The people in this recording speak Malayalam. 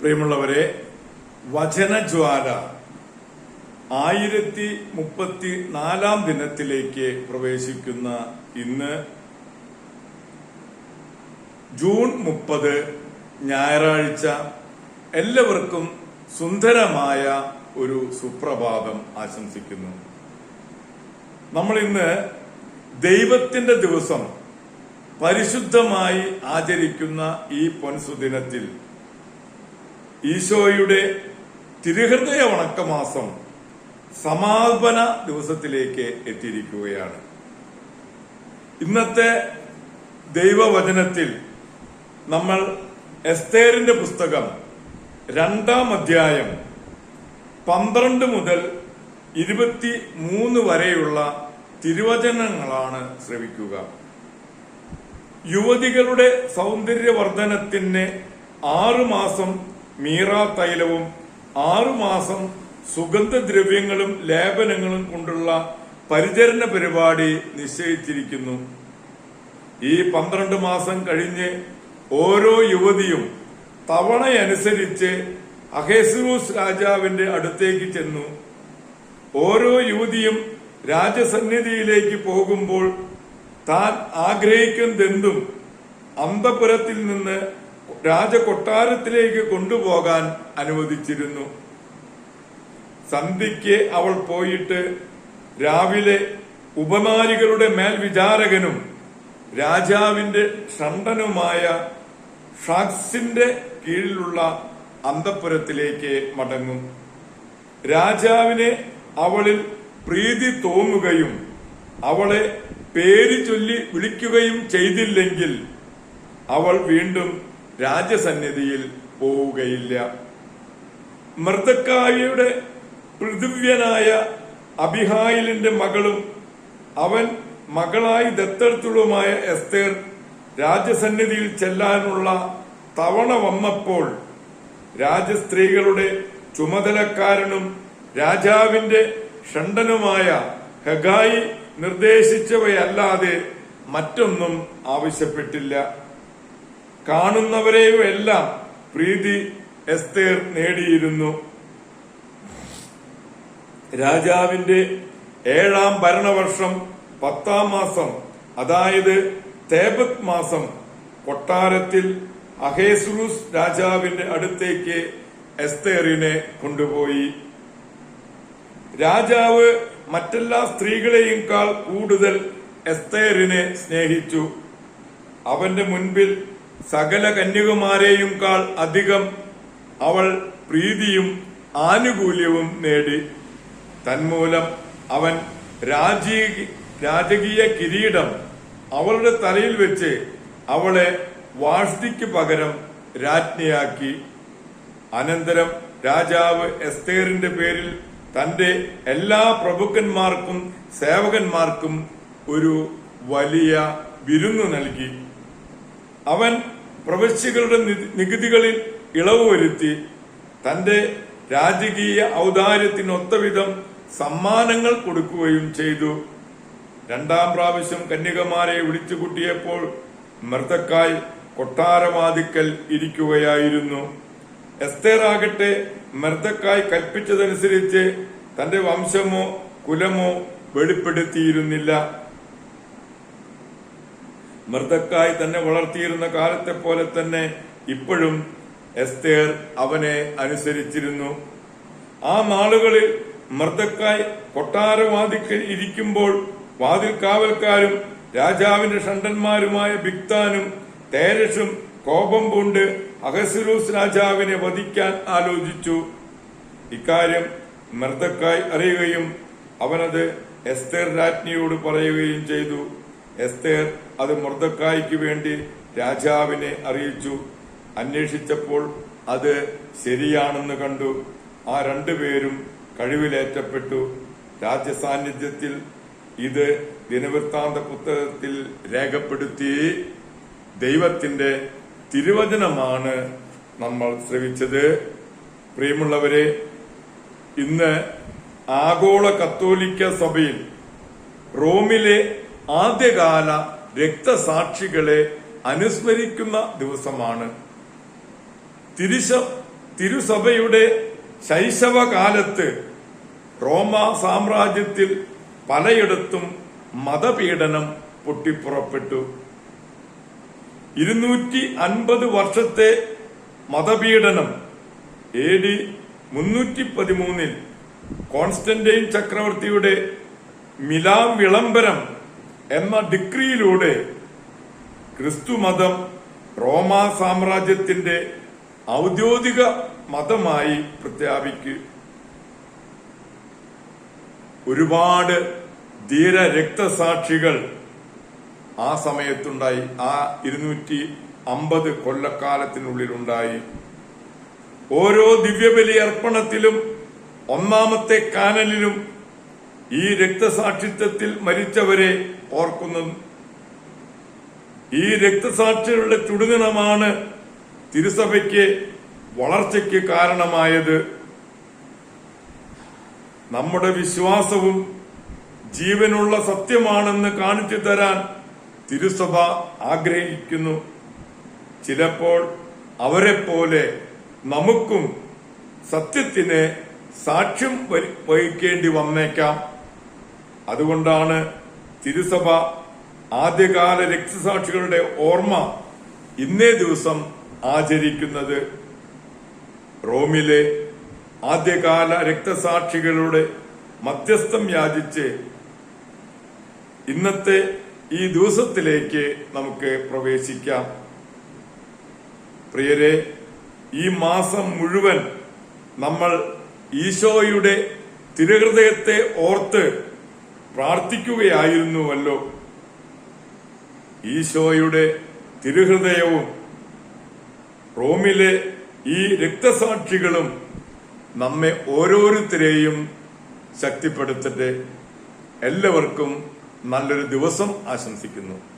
പ്രിയമുള്ളവരെ വചനജ്വാല ആയിരത്തി മുപ്പത്തി നാലാം ദിനത്തിലേക്ക് പ്രവേശിക്കുന്ന ഇന്ന് ജൂൺ മുപ്പത് ഞായറാഴ്ച എല്ലാവർക്കും സുന്ദരമായ ഒരു സുപ്രഭാതം ആശംസിക്കുന്നു. നമ്മൾ ഇന്ന് ദൈവത്തിന്റെ ദിവസം പരിശുദ്ധമായി ആചരിക്കുന്ന ഈ പൊൻസുദിനത്തിൽ ഈശോയുടെ തിരുഹൃദയ വണക്കമാസം സമാപന ദിവസത്തിലേക്ക് എത്തിയിരിക്കുകയാണ്. ഇന്നത്തെ ദൈവവചനത്തിൽ നമ്മൾ എസ്തേറിന്റെ പുസ്തകം രണ്ടാം അധ്യായം പന്ത്രണ്ട് മുതൽ ഇരുപത്തി മൂന്ന് വരെയുള്ള തിരുവചനങ്ങളാണ് ശ്രവിക്കുക. യുവതികളുടെ സൗന്ദര്യവർദ്ധനത്തിന് ആറുമാസം മീറ തൈലവും ആറുമാസം സുഗന്ധദ്രവ്യങ്ങളും ലേപനങ്ങളും കൊണ്ടുള്ള പരിചരണ പരിപാടി നിശ്ചയിച്ചിരിക്കുന്നു. ഈ പന്ത്രണ്ട് മാസം കഴിഞ്ഞ് ഓരോ യുവതിയും തവണയനുസരിച്ച് അഹേസുറൂസ് രാജാവിന്റെ അടുത്തേക്ക് ചെന്നു. ഓരോ യുവതിയും രാജസന്നിധിയിലേക്ക് പോകുമ്പോൾ താൻ ആഗ്രഹിക്കുന്നതെന്തും അന്തപുരത്തിൽ നിന്ന് രാജകൊട്ടാരത്തിലേക്ക് കൊണ്ടുപോകാൻ അനുവദിച്ചിരുന്നു. സന്ധ്യയ്ക്ക് അവൾ പോയിട്ട് രാവിലെ ഉപമാരികളുടെ മേൽവിചാരകനും രാജാവിന്റെ ഷണ്ടനുമായ ഷാക്സിന്റെ കീഴിലുള്ള അന്തപുരത്തിലേക്ക് മടങ്ങും. രാജാവിനെ അവളിൽ പ്രീതി തോന്നുകയും അവളെ പേര് ചൊല്ലി വിളിക്കുകയും ചെയ്തില്ലെങ്കിൽ അവൾ വീണ്ടും രാജസന്നിധിയിൽ പോവുകയില്ല. മൃതക്കായയുടെ പൃഥിവ്യനായ അബിഹായിലിന്റെ മകളും അവൻ മകളായി ദത്തെടുത്തുള്ളതുമായ എസ്തേർ രാജസന്നിധിയിൽ ചെല്ലാനുള്ള തവണ വന്നപ്പോൾ രാജസ്ത്രീകളുടെ ചുമതലക്കാരനും രാജാവിന്റെ ഷണ്ടനുമായ ഹഗായി നിർദ്ദേശിച്ചവയല്ലാതെ മറ്റൊന്നും ആവശ്യപ്പെട്ടില്ല. കാണുന്നവരെയുമെല്ലാം പ്രീതി എസ്തേർ നേടിയിരുന്നു. രാജാവിന്റെ ഏഴാം ഭരണവർഷം പത്താം മാസം അതായത് തേബത് മാസം കൊട്ടാരത്തിൽ അഹേസുറൂസ് രാജാവിന്റെ അടുത്തേക്ക് എസ്തേറിനെ കൊണ്ടുപോയി. രാജാവ് മറ്റെല്ലാ സ്ത്രീകളെയുംക്കാൾ കൂടുതൽ എസ്തേറിനെ സ്നേഹിച്ചു. അവന്റെ മുൻപിൽ സകല കന്യകുമാരെയും കാൾ അധികം അവൾ പ്രീതിയും ആനുകൂല്യവും നേടി. തന്മൂലം അവൻ രാജീ രാജകീയ കിരീടം അവളുടെ തലയിൽ വെച്ച് അവളെ വാഷ്ടിക്ക് പകരം രാജ്ഞിയാക്കി. അനന്തരം രാജാവ് എസ്തേറിന്റെ പേരിൽ തന്റെ എല്ലാ പ്രഭുക്കന്മാർക്കും സേവകന്മാർക്കും ഒരു വലിയ വിരുന്ന് നൽകി. അവൻ പ്രവശ്യകളുടെ നികുതികളിൽ ഇളവ് വരുത്തി തന്റെ രാജകീയ ഔദാര്യത്തിനൊത്തവിധം സമ്മാനങ്ങൾ കൊടുക്കുകയും ചെയ്തു. രണ്ടാം പ്രാവശ്യം കന്യകമാരെ വിളിച്ചുകൂട്ടിയപ്പോൾ മൃതക്കായി കൊട്ടാരവാതിക്കൽ ഇരിക്കുകയായിരുന്നു. എസ്തേറാകട്ടെ മർദ്ദക്കായി കൽപ്പിച്ചതനുസരിച്ച് തന്റെ വംശമോ കുലമോ വെളിപ്പെടുത്തിയിരുന്നില്ല. മർദ്ദക്കായി തന്നെ വളർത്തിയിരുന്ന കാലത്തെ പോലെ തന്നെ ഇപ്പോഴും എസ്തേർ അവനെ അനുസരിച്ചിരുന്നു. ആ നാളുകളിൽ മർദ്ദക്കായി കൊട്ടാരവാതിക്കൽ ഇരിക്കുമ്പോൾ വാതിൽ കാവൽക്കാരും രാജാവിന്റെ ഷണ്ടന്മാരുമായ ബിക്താനും തേരഷും കോപം പൂണ്ട് അഹസുരൂസ് രാജാവിനെ വധിക്കാൻ ആലോചിച്ചു. ഇക്കാര്യം മർദ്ദക്കായി അറിയുകയും അവനത് എസ്തേർ രാജ്ഞിയോട് പറയുകയും ചെയ്തു. എസ്തേർ അത് മർദ്ദക്കായ്ക്ക് വേണ്ടി രാജാവിനെ അറിയിച്ചു. അന്വേഷിച്ചപ്പോൾ അത് ശരിയാണെന്ന് കണ്ടു. ആ രണ്ടുപേരും കഴിവിലേറ്റപ്പെട്ടു. രാജ്യസാന്നിധ്യത്തിൽ ഇത് ദിനവൃത്താന്ത പുസ്തകത്തിൽ രേഖപ്പെടുത്തി ദൈവത്തിന്റെ തിരുവചനമാണ് നമ്മൾ ശ്രവിച്ചത്. പ്രിയമുള്ളവരെ ഇന്ന് ആഗോള കത്തോലിക്ക സഭയിൽ റോമിലെ ആദ്യകാല രക്തസാക്ഷികളെ അനുസ്മരിക്കുന്ന ദിവസമാണ്. തിരിശ തിരുസഭയുടെ ശൈശവകാലത്ത് റോമ സാമ്രാജ്യത്തിൽ പലയിടത്തും മതപീഡനം പൊട്ടിപ്പുറപ്പെട്ടു. ഇരുന്നൂറ്റി അൻപത് വർഷത്തെ മതപീഡനം എ ഡി മുന്നൂറ്റി പതിമൂന്നിൽ കോൺസ്റ്റന്റൈൻ ചക്രവർത്തിയുടെ മിലാം വിളംബരം എന്ന ഡിക്രിയിലൂടെ ക്രിസ്തുമതം റോമാ സാമ്രാജ്യത്തിന്റെ ഔദ്യോഗിക മതമായി പ്രഖ്യാപിക്കു ഒരുപാട് ധീര രക്തസാക്ഷികൾ ആ സമയത്തുണ്ടായി. ആ ഇരുന്നൂറ്റി അമ്പത് കൊല്ലക്കാലത്തിനുള്ളിലുണ്ടായി. ഓരോ ദിവ്യബലി അർപ്പണത്തിലും ഒന്നാമത്തെ കാനലിലും ഈ രക്തസാക്ഷിത്വത്തിൽ മരിച്ചവരെ ഓർക്കുന്നു ഈ രക്തസാക്ഷികളുടെ ചുടുങ്ങണമാണ് തിരുസഭയ്ക്ക് വളർച്ചയ്ക്ക് കാരണമായത്. നമ്മുടെ വിശ്വാസവും ജീവനുള്ള സത്യമാണെന്ന് കാണിച്ചു തരാൻ തിരുസഭ ആഗ്രഹിക്കുന്നു. ചിലപ്പോൾ അവരെ പോലെ നമുക്കും സത്യത്തിന് സാക്ഷ്യം വഹിക്കേണ്ടി വന്നേക്കാം. അതുകൊണ്ടാണ് തിരുസഭ ആദ്യകാല രക്തസാക്ഷികളുടെ ഓർമ്മ ഇന്നേ ദിവസം ആചരിക്കുന്നത് റോമിലെ ആദ്യകാല രക്തസാക്ഷികളുടെ മധ്യസ്ഥം യാചിച്ച് ഇന്നത്തെ ഈ ദിവസത്തിലേക്ക് നമുക്ക് പ്രവേശിക്കാം. പ്രിയരെ ഈ മാസം മുഴുവൻ നമ്മൾ ഈശോയുടെ തിരുഹൃദയത്തെ ഓർത്ത് പ്രാർത്ഥിക്കുകയായിരുന്നുവല്ലോ. ഈശോയുടെ തിരുഹൃദയവും റോമിലെ ഈ രക്തസാക്ഷികളും നമ്മെ ഓരോരുത്തരെയും ശക്തിപ്പെടുത്തട്ടെ. എല്ലാവർക്കും നല്ലൊരു ദിവസം ആശംസിക്കുന്നു.